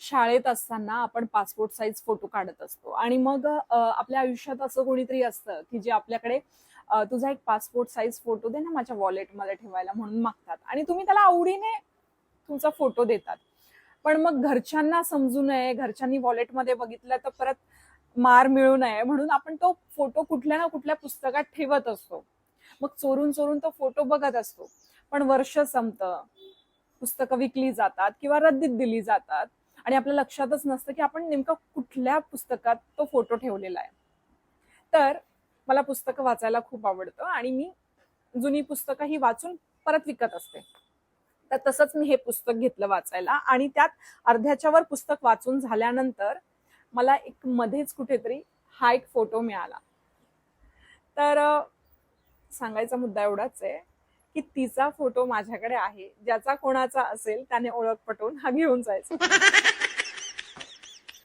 शाळेत असताना आपण पासपोर्ट साईज फोटो काढत असतो. आणि मग आपल्या आयुष्यात असं कोणीतरी असतं की जे आपल्याकडे तुझा एक पासपोर्ट साईज फोटो दे ना माझ्या वॉलेटमध्ये ठेवायला म्हणून मागतात. आणि तुम्ही त्याला आवडीने तुमचा फोटो देतात. पण मग घरच्यांना समजू नये घरच्यांनी वॉलेटमध्ये बघितलं तर परत मार मिळू नये म्हणून आपण तो फोटो कुठल्या ना कुठल्या पुस्तकात ठेवत असतो. मग चोरून चोरून तो फोटो बघत असतो. पण वर्ष संपतं पुस्तकं विकली जातात किंवा रद्दीत दिली जातात. आणि आपल्या लक्षातच नसतं की आपण नेमका कुठल्या पुस्तकात तो फोटो ठेवलेला आहे. तर मला पुस्तकं वाचायला खूप आवडतं आणि मी जुनी पुस्तकं ही वाचून परत विकत असते. तर तसंच मी हे पुस्तक घेतलं वाचायला आणि त्यात अर्ध्याच्या वर पुस्तक वाचून झाल्यानंतर मला एक मध्येच कुठेतरी हा एक फोटो मिळाला. तर सांगायचा मुद्दा एवढाच आहे की तिचा फोटो माझ्याकडे आहे ज्याचा कोणाचा असेल त्याने ओळख पटवून हा घेऊन जायचा.